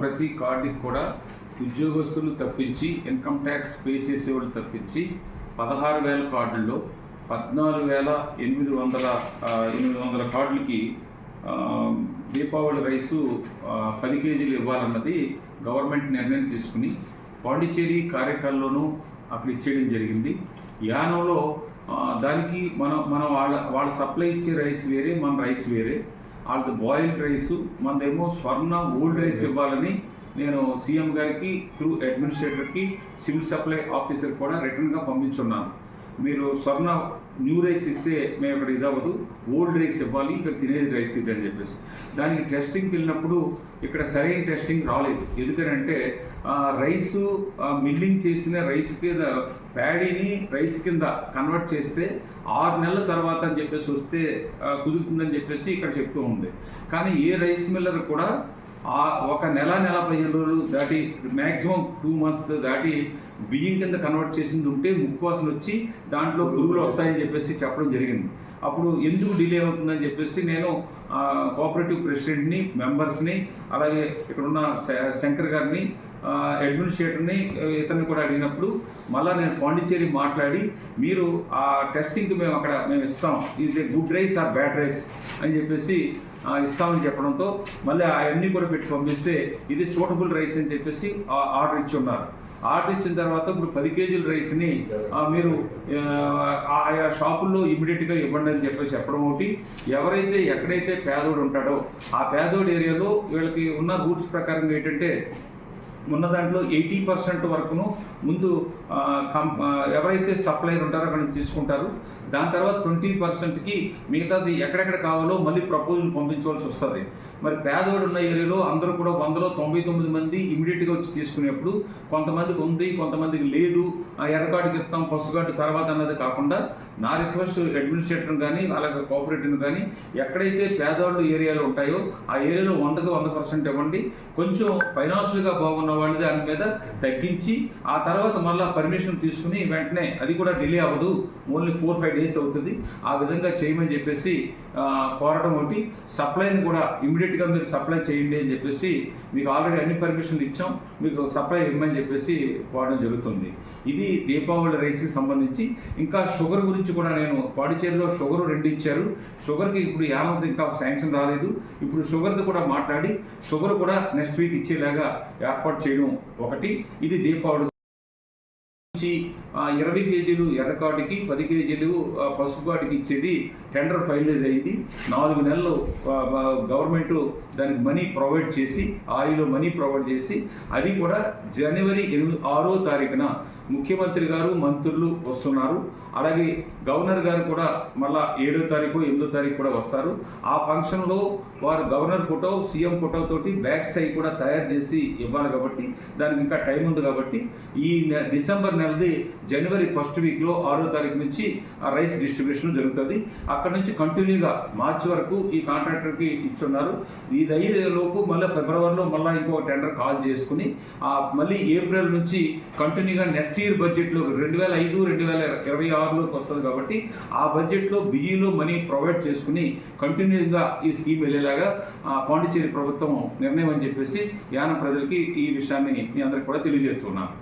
ప్రతి కార్డుకి కూడా ఉద్యోగస్తులు తప్పించి ఇన్కమ్ ట్యాక్స్ పే చేసేవాళ్ళు తప్పించి పదహారు వేల కార్డుల్లో పద్నాలుగు వేల ఎనిమిది వందల ఎనిమిది వందల కార్డులకి దీపావళి రైసు పది కేజీలు ఇవ్వాలన్నది గవర్నమెంట్ నిర్ణయం తీసుకుని పాండిచ్చేరి కార్యకాలంలోనూ అక్కడ ఇచ్చేయడం జరిగింది. యానంలో దానికి మనం మనం వాళ్ళ వాళ్ళ సప్లై ఇచ్చే రైస్ వేరే మన రైస్ వేరే. వాళ్ళది బాయిల్డ్ రైస్ మనదేమో స్వర్ణ ఓల్డ్ రైస్ ఇవ్వాలని నేను సీఎం గారికి త్రూ అడ్మినిస్ట్రేటర్కి సివిల్ సప్లై ఆఫీసర్ కూడా రిటర్న్గా పంపించున్నాను. మీరు స్వర్ణ న్యూ రైస్ ఇస్తే మేము ఇక్కడ ఇదవ్వదు ఓల్డ్ రైస్ ఇవ్వాలి ఇక్కడ తినేది రైస్ ఇది అని చెప్పేసి. దానికి టెస్టింగ్కి వెళ్ళినప్పుడు ఇక్కడ సరైన టెస్టింగ్ రాలేదు. ఎందుకంటే రైసు మిల్లింగ్ చేసిన రైస్ కింద ప్యాడీని రైస్ కింద కన్వర్ట్ చేస్తే ఆరు నెలల తర్వాత అని చెప్పేసి వస్తే కుదురుతుందని చెప్పేసి ఇక్కడ చెప్తూ ఉంది. కానీ ఏ రైస్ మిల్లర్ కూడా ఒక నెల నెల పదిహేను రోజులు దాటి మ్యాక్సిమం టూ మంత్స్ దాటి బియ్యం కింద కన్వర్ట్ చేసింది ఉంటే ముక్కువాసన వచ్చి దాంట్లో పురుగులు వస్తాయని చెప్పేసి చెప్పడం జరిగింది. అప్పుడు ఎందుకు డిలే అవుతుందని చెప్పేసి నేను కోఆపరేటివ్ ప్రెసిడెంట్ని మెంబర్స్ని అలాగే ఇక్కడున్న శ- శంకర్ గారిని అడ్మినిస్ట్రేటర్ని ఇతన్ని కూడా అడిగినప్పుడు మళ్ళీ నేను పాండిచ్చేరి మాట్లాడి మీరు ఆ టెస్టింగ్కి మేము అక్కడ మేము ఇస్తాం. Is a good rice or bad rice అని చెప్పేసి ఇస్తామని చెప్పడంతో మళ్ళీ అవన్నీ కూడా పెట్టి పంపిస్తే ఇది సూటబుల్ రైస్ అని చెప్పేసి ఆర్డర్ ఇచ్చి ఉన్నారు. ఆర్డర్ ఇచ్చిన తర్వాత ఇప్పుడు పది కేజీల రైస్ని మీరు ఆయా షాపుల్లో ఇమీడియట్గా ఇవ్వండి అని చెప్పేసి చెప్పడం ఒకటి. ఎవరైతే ఎక్కడైతే పేదోడు ఉంటాడో ఆ పేదోడు ఏరియాలో వీళ్ళకి ఉన్న రూల్స్ ప్రకారం ఏంటంటే ఉన్న దాంట్లో ఎయిటీ పర్సెంట్ వరకును ముందు కం- ఎవరైతే సప్లైర్ ఉంటారో అక్కడ తీసుకుంటారు. దాని తర్వాత ట్వంటీ పర్సెంట్కి మిగతాది ఎక్కడెక్కడ కావాలో మళ్ళీ ప్రపోజల్ పంపించవలసి వస్తుంది. మరి పేదవాడు ఉన్న ఏరియాలో అందరూ కూడా వందలో తొంభై తొమ్మిది మంది ఇమీడియట్గా వచ్చి తీసుకునేప్పుడు కొంతమందికి ఉంది కొంతమందికి లేదు ఆ ఎర్రకాటుకి ఇస్తాం పసుగాటు తర్వాత అన్నది కాకుండా నా రిక్వెస్ట్ అడ్మినిస్ట్రేటర్ని కానీ అలాగే కోఆపరేటివ్ని కానీ ఎక్కడైతే పేదవాళ్ళు ఏరియాలు ఉంటాయో ఆ ఏరియాలో వందకు వంద పర్సెంట్ ఇవ్వండి. కొంచెం ఫైనాన్షియల్గా బాగున్న వాళ్ళు దాని మీద తగ్గించి ఆ తర్వాత మళ్ళీ పర్మిషన్ తీసుకుని వెంటనే అది కూడా డిలే అవ్వదు. ఓన్లీ ఫోర్ ఫైవ్ డేస్ అవుతుంది. ఆ విధంగా చేయమని చెప్పేసి కోరడం ఒకటి. సప్లైని కూడా ఇమీడియట్గా మీరు సప్లై చేయండి అని చెప్పేసి మీకు ఆల్రెడీ అన్ని పర్మిషన్లు ఇచ్చాం. మీకు సప్లై ఇవ్వమని చెప్పేసి కోరడం జరుగుతుంది. ఇది దీపావళి రైస్కి సంబంధించి. ఇంకా షుగర్ గురించి కూడా నేను పాడిచేరిలో షుగర్ రెండు ఇచ్చారు. షుగర్కి ఇప్పుడు యామంత్ ఇంకా శాంక్షన్ రాలేదు. ఇప్పుడు షుగర్ది కూడా మాట్లాడి షుగర్ కూడా నెక్స్ట్ వీక్ ఇచ్చేలాగా ఏర్పాటు చేయడం ఒకటి. ఇది దీపావళి నుంచి ఇరవై కేజీలు ఎర్రకాటికి పది కేజీలు ఆ, పసుపు కాటికి ఇచ్చేది టెండర్ ఫైనలైజ్ అయింది. నాలుగు నెలలు గవర్నమెంటు గవర్నమెంట్ దానికి మనీ ప్రొవైడ్ చేసి ఆయిలో మనీ ప్రొవైడ్ చేసి అది కూడా జనవరి ఎనిమిది ఆరో తారీఖున ముఖ్యమంత్రి గారు మంత్రులు వస్తున్నారు. అలాగే గవర్నర్ గారు కూడా మళ్ళా ఏడో తారీఖు ఎనిమిదో తారీఖు కూడా వస్తారు. ఆ ఫంక్షన్లో వారు గవర్నర్ ఫోటో సీఎం ఫోటో తోటి బ్యాక్ సైడ్ కూడా తయారు చేసి ఇవ్వాలి కాబట్టి దానికి ఇంకా టైం ఉంది కాబట్టి ఈ నె- డిసెంబర్ నెలది జనవరి ఫస్ట్ వీక్లో ఆరో తారీఖు నుంచి ఆ రైస్ డిస్ట్రిబ్యూషన్ జరుగుతుంది. అక్కడ నుంచి కంటిన్యూగా మార్చి వరకు ఈ కాంట్రాక్టర్కి ఇచ్చున్నారు. ఇది అయ్యేలోపు మళ్ళీ ఫిబ్రవరిలో మళ్ళీ ఇంకో టెండర్ కాల్ చేసుకుని ఆ మళ్ళీ ఏప్రిల్ నుంచి కంటిన్యూగా నెక్స్ట్ ఇయర్ బడ్జెట్లో రెండు వేల ఐదు రెండు వేల ఇరవై ఆరులోకి వస్తుంది కాబట్టి ఆ బడ్జెట్లో బియ్యంలో మనీ ప్రొవైడ్ చేసుకుని కంటిన్యూగా ఈ స్కీమ్ వెళ్ళేలాగా పాండిచ్చేరి ప్రభుత్వం నిర్ణయం అని చెప్పేసి యానం ప్రజలకి ఈ విషయాన్ని మీ అందరికి కూడా తెలియజేస్తున్నాను